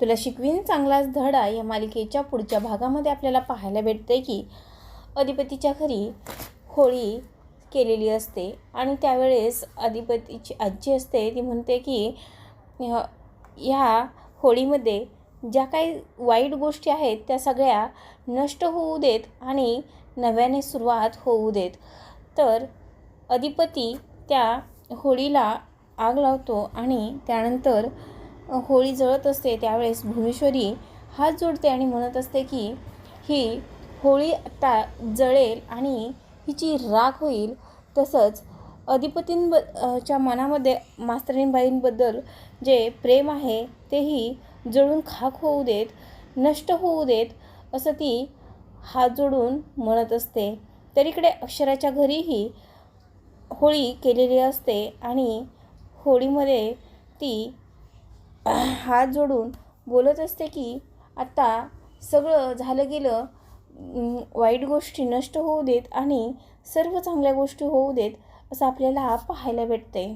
तुला शिकवीन चांगलाच धडा या मालिकेच्या पुढच्या भागामध्ये आपल्याला पाहायला भेटते की अधिपतीच्या घरी होळी केलेली असते आणि त्यावेळेस अधिपतीची आजी असते ती म्हणते की ह्या होळीमध्ये ज्या काही वाईट गोष्टी आहेत त्या सगळ्या नष्ट होऊ देत आणि नव्याने सुरुवात होऊ देत. तर अधिपती त्या होळीला आग लावतो आणि त्यानंतर होळी जळत असते त्यावेळेस भुवनेश्वरी हात जोडते आणि म्हणत असते की ही होळी आता जळेल आणि हिची राख होईल. तसंच अधिपतींब च्या मनामध्ये मास्तरींबाईंबद्दल जे प्रेम आहे तेही जळून खाक होऊ देत नष्ट होऊ देत असं ती हात जोडून म्हणत असते. तरीकडे अक्षराच्या घरीही होळी केलेली असते आणि होळीमध्ये ती हात जोडून बोलत असते की आता सगळं झालं गेलं वाईट गोष्टी नष्ट होऊ देत आणि सर्व चांगल्या गोष्टी होऊ देत असं आपल्याला पाहायला भेटते